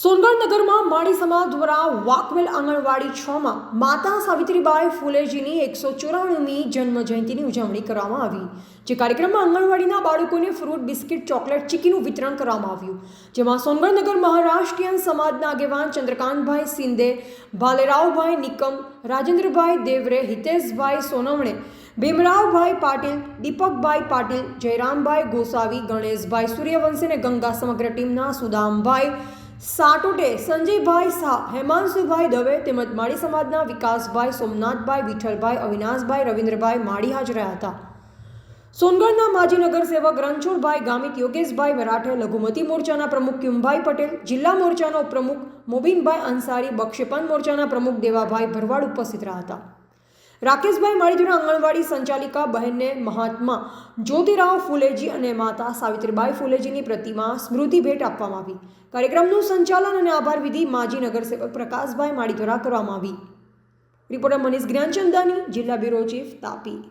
સોનગઢ નગરમાં માળી સમાજ દ્વારા વાકવેલ આંગણવાડી છમાં માતા સાવિત્રીબાઈ ફુલેજીની એકસો ચોરાણુંમી જન્મ જયંતિની ઉજવણી કરવામાં આવી, જે કાર્યક્રમમાં આંગણવાડીના બાળકોને ફ્રૂટ, બિસ્કિટ, ચોકલેટ, ચીકીનું વિતરણ કરવામાં આવ્યું. જેમાં સોનગઢ નગર મહારાષ્ટ્રીયન સમાજના આગેવાન ચંદ્રકાંતભાઈ સિંધે, ભાલેરાવભાઈ નિકમ, રાજેન્દ્રભાઈ દેવરે, હિતેશભાઈ સોનવણે, ભીમરાવભાઈ પાટીલ, દીપકભાઈ પાટીલ, જયરામભાઈ ગોસાવી, ગણેશભાઈ સૂર્યવંશી અને ગંગા સમગ્ર ટીમના સુદામભાઈ સાટોટે સંજયભાઈ શાહ, હેમાંશુભાઈ દવે તેમજ માળી સમાજના વિકાસભાઈ સોમનાથભાઈ, વિઠ્ઠલભાઈ, અવિનાશભાઈ, રવિન્દ્રભાઈ માળી હાજર રહ્યા હતા. સોનગઢના માજી નગરસેવક રણછોડભાઈ, ગામિત યોગેશભાઈ મરાઠે લઘુમતી મોરચાના પ્રમુખ ક્યુમભાઈ પટેલ, જિલ્લા મોરચાનો પ્રમુખ મોબીનભાઈ અંસારી, બક્ષેપન મોરચાના પ્રમુખ દેવાભાઈ ભરવાડ ઉપસ્થિત રહ્યા હતા. રાકેશભાઈ માળીદુરા આંગણવાડી સંચાલિકા બહેનને મહાત્મા જ્યોતિરાવ ફુલેજી અને માતા સાવિત્રીબાઈ ફુલેજીની પ્રતિમા સ્મૃતિ ભેટ આપવામાં આવી. કાર્યક્રમનું સંચાલન અને આભાર વિધિ માજી નગરસેવક પ્રકાશભાઈ માળી દ્વારા કરવામાં આવી. રિપોર્ટર મનીષ જ્ઞાનચંદાની, જિલ્લા બ્યુરો ચીફ તાપી.